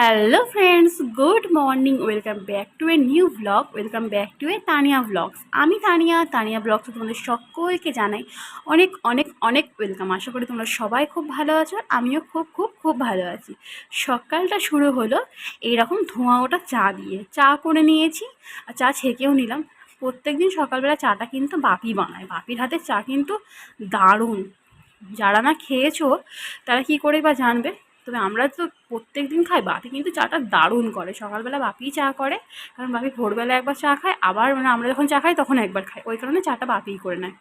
Hello friends good morning welcome back to a new vlog welcome back to a Tania vlogs আমি Tania Tania blogs তোমাদের সকলকে জানাই অনেক অনেক অনেক ওয়েলকাম আশা করি তোমরা সবাই খুব ভালো আছো, আমিও খুব খুব খুব ভালো আছি। সকালটা শুরু হলো, এইরকম ধোঁয়া ওটা চা দিয়ে। চা করে নিয়েছি, আর চা ছেঁকেও নিলাম। প্রত্যেক দিন সকালবেলা চাটা কিন্তু বাপি বানায়। বাপির হাতে চা কিন্তু দারুণ। যারা না খেয়েছো, তারা কি করে বা জানবে? তবে আমরা তো প্রত্যেক দিন খাই, বাপি কিন্তু চাটা দারুণ করে। সকালবেলা বাপিই চা করে, কারণ বাপি ভোরবেলা একবার চা খায়, আবার মানে আমরা যখন চা খাই তখন একবার খাই ওই কারণে চাটা বাপিই করে নেয়।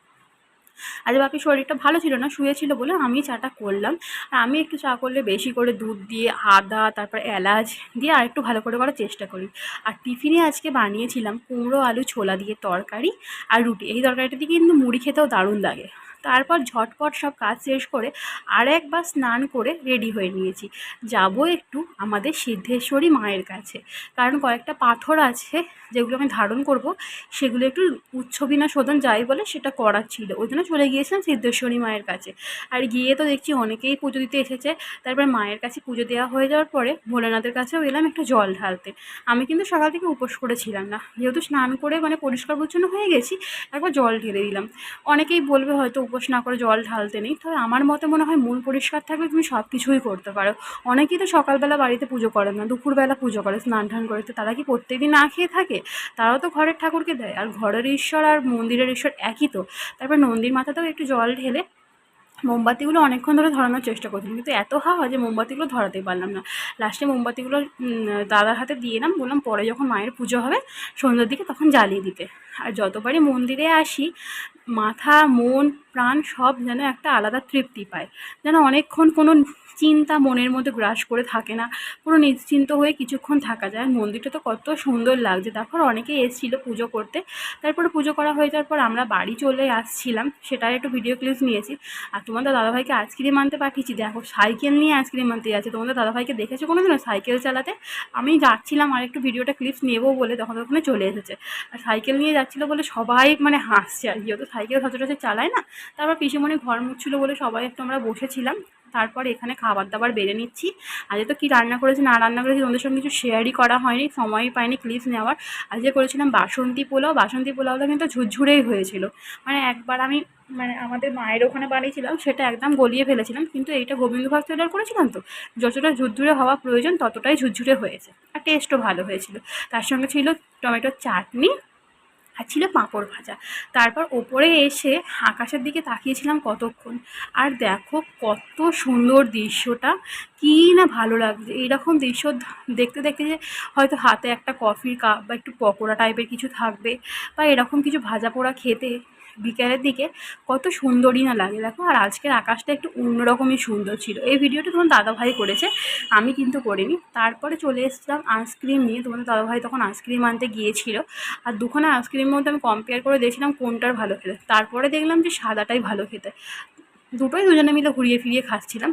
আজ বাপির শরীরটা ভালো ছিল না শুয়েছিল বলে আমি চাটা করলাম। আর আমি একটু চা করলে বেশি করে দুধ দিয়ে, আদা, তারপর এলাচ দিয়ে আর একটু ভালো করে করার চেষ্টা করি। আর টিফিনে আজকে বানিয়েছিলাম কুমড়ো, আলু, ছোলা দিয়ে তরকারি আর রুটি। এই তরকারিটা দিয়ে কিন্তু মুড়ি খেতেও দারুণ লাগে। তারপর ঝটপট সব কাজ শেষ করে আর একবার স্নান করে রেডি হয়ে নিয়েছি। যাব একটু আমাদের সিদ্ধেশ্বরী মায়ের কাছে। কারণ কয়েকটা পাথর আছে যেগুলো আমি ধারণ করব, সেগুলো একটু উচ্ছবিনা শোধন যাই বলে সেটা করার ছিল। ওই জন্য চলে গিয়েছিলাম সিদ্ধেশ্বরী মায়ের কাছে। আর গিয়ে তো দেখছি অনেকেই পুজো দিতে এসেছে। তারপর মায়ের কাছে পুজো দেওয়া হয়ে যাওয়ার পরে ভোলেনাথের কাছেও এলাম একটু জল ঢালতে। আমি কিন্তু সকাল থেকে উপোস করেছিলাম না। যেহেতু স্নান করে মানে পরিষ্কার পরিচ্ছন্ন হয়ে গেছি, একবার জল ঢেলে দিলাম। অনেকেই বলবে হয়তো উপোস না করে জল ঢালতে নেই। তবে আমার মতে মনে হয় মন পরিষ্কার থাকলে তুমি সব কিছুই করতে পারো। অনেকেই তো সকালবেলা বাড়িতে পুজো করে না, দুপুরবেলা পুজো করে, স্নান টান করে। তো তারা কি প্রত্যেকদিন না খেয়ে থাকে? তারাও তো ঘরের ঠাকুরকে দেয়। আর ঘরের ঈশ্বর আর মন্দিরের ঈশ্বর একই তো। তারপর নন্দীর মাথাতেও একটু জল ঢেলে মোমবাতিগুলো অনেকক্ষণ ধরে ধরানোর চেষ্টা করছিলাম। কিন্তু এত হাওয়া যে মোমবাতিগুলো ধরাতেই পারলাম না। লাস্টে মোমবাতিগুলো দাদার হাতে দিয়ে এলাম। বললাম পরে যখন মায়ের পুজো হবে, সন্ধ্যের দিকে তখন জ্বালিয়ে দিতে। আর যতবারই মন্দিরে আসি, মাথা, মন প্রাণ সব যেন একটা আলাদা তৃপ্তি পায়। যেন অনেকক্ষণ কোনো চিন্তা মনের মধ্যে গ্রাস করে থাকে না, পুরো নিশ্চিন্ত হয়ে কিছুক্ষণ থাকা যায়। মন্দিরটা তো কত সুন্দর লাগছে। তারপর অনেকে এসেছিল পুজো করতে। তারপরে পুজো করা হয়ে যাওয়ার পর আমরা বাড়ি চলে আসছিলাম। সেটার একটু ভিডিও ক্লিপস নিয়েছি। আর তোমাদের দাদাভাইকে আইসক্রিম আনতে পাঠিয়েছি। দেখো, সাইকেল নিয়ে আইসক্রিম আনতে যাচ্ছে। তোমাদের দাদাভাইকে দেখেছ কোনো দিনও সাইকেল চালাতে? আমি যাচ্ছিলাম আর একটু ভিডিওটা ক্লিপস নেব বলে তখন ওখানে চলে এসেছে। আর সাইকেল নিয়ে যাচ্ছিল বলে সবাই মানে হাসছে আর যেহেতু সাইকেল সচরাচর চালায় না। তারপর পিসিমণি ঘর মুছছিলো বলে সবাই একটু আমরা বসেছিলাম। তারপর এখানে খাবার দাবার বেড়ে নিচ্ছি। আজকে তো কী রান্না করেছি, না রান্না করেছি, তোমাদের সঙ্গে কিছু শেয়ারই করা হয়নি, সময়ই পাইনি ক্লিপস নেওয়ার। আজকে করেছিলাম বাসন্তী পোলাও, বাসন্তী পোলাওটা কিন্তু ঝুরঝুরেই হয়েছিল। মানে একবার আমি মানে আমাদের মায়ের ওখানে বানিয়েছিলাম, সেটা একদম গলিয়ে ফেলেছিলাম, কিন্তু এইটা গোবিন্দভোগ অর্ডার করেছিলাম তো? যতটা ঝুরঝুরে হওয়া প্রয়োজন, ততটাই ঝুরঝুরে হয়েছে। আর টেস্টও ভালো হয়েছিল। তার সঙ্গে ছিল টমেটোর চাটনি আর ছিল পাঁপড় ভাজা। তারপর ওপরে এসে আকাশের দিকে তাকিয়েছিলাম কতক্ষণ। আর দেখো কত সুন্দর দৃশ্যটা, কী না ভালো লাগছে। এইরকম দৃশ্য দেখতে দেখতে যে হয়তো হাতে একটা কফির কাপ বা একটু পকোড়া টাইপের কিছু থাকবে বা এরকম কিছু ভাজা পোড়া খেতে বিকেলের দিকে কত সুন্দরই না লাগে, দেখো। আর আজকের আকাশটা একটু অন্যরকমই সুন্দর ছিল। এই ভিডিওটা তোমার দাদাভাই করেছে, আমি কিন্তু করিনি। তারপরে চলে এসেছিলাম আইসক্রিম নিয়ে। তোমাদের দাদাভাই তখন আইসক্রিম আনতে গিয়েছিল। আর দুখানা আইসক্রিমের মধ্যে আমি কম্পেয়ার করে দেখছিলাম কোনটার ভালো খেতে। তারপরে দেখলাম যে সাদাটাই ভালো খেতে। দুটোই দুজনে মিলে ঘুরিয়ে ফিরিয়ে খাচ্ছিলাম।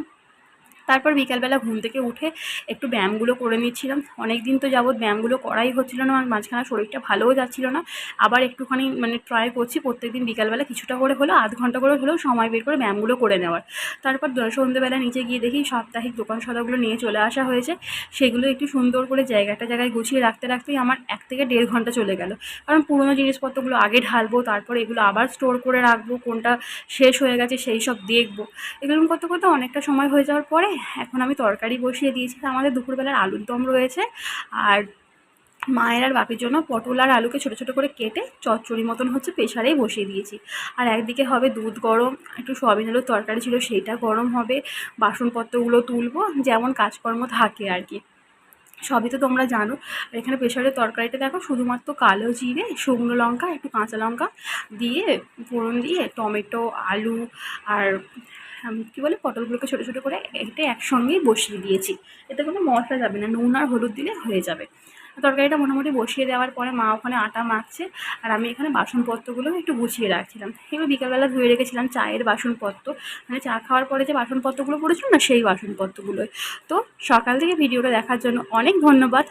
তারপর বিকালবেলা ঘুম থেকে উঠে একটু ব্যায়ামগুলো করে নিচ্ছিলাম। অনেক দিন তো যাবৎ ব্যায়ামগুলো করাই হচ্ছিল না আমার মাঝখানে শরীরটা ভালোও যাচ্ছিল না। আবার একটুখানি মানে ট্রাই করছি প্রত্যেক দিন বিকালবেলা কিছুটা করে হলো আধ ঘণ্টা করে হলেও সময় বের করে ব্যায়ামগুলো করে নেওয়ার। তারপর সন্ধ্যেবেলা নিচে গিয়ে দেখি সাপ্তাহিক দোকান সদাগুলো নিয়ে চলে আসা হয়েছে। সেগুলো একটু সুন্দর করে জায়গাটা জায়গায় গুছিয়ে রাখতে রাখতেই আমার এক থেকে দেড় ঘণ্টা চলে গেল। কারণ পুরোনো জিনিসপত্রগুলো আগে ঢালবো, তারপর এগুলো আবার স্টোর করে রাখব, কোনটা শেষ হয়ে গেছে সেই সব দেখব। এগুলো করতে করতে অনেকটা সময় হয়ে যাওয়ার পরে এখন আমি তরকারি বসিয়ে দিয়েছি। আমাদের দুপুরবেলার আলুর দম রয়েছে। আর মায়ের আর বাপের জন্য পটল আর আলুকে ছোটো ছোটো করে কেটে চচ্চড়ি মতন হচ্ছে প্রেশারেই বসিয়ে দিয়েছি। আর একদিকে হবে দুধ গরম, একটু সোয়াবিন আলুর তরকারি ছিল সেইটা গরম হবে। বাসনপত্রগুলো তুলবো, যেমন কাজকর্ম থাকে আর কি। সবই তো তোমরা জানো। আর এখানে প্রেশারের তরকারিটা দেখো, শুধুমাত্র কালো জিরে, শুকনো লঙ্কা, একটু কাঁচা লঙ্কা দিয়ে, ফোড়ন দিয়ে, টমেটো, আলু, আর কী বলে, পটলগুলোকে ছোটো ছোটো করে এটা একসঙ্গেই বসিয়ে দিয়েছি। এতে কোনো মশলা যাবে না, নুন আর হলুদ দিলে হয়ে যাবে। তরকারিটা মোটামুটি বসিয়ে দেওয়ার পরে মা ওখানে আটা মাখছে, আর আমি এখানে বাসনপত্রগুলো একটু গুছিয়ে রাখছিলাম। এবার বিকালবেলা ধুয়ে রেখেছিলাম চায়ের বাসনপত্র। মানে চা খাওয়ার পরে যে বাসনপত্রগুলো পড়েছিল না, সেই বাসনপত্রগুলোই। তো সকাল থেকে ভিডিওটা দেখার জন্য অনেক ধন্যবাদ।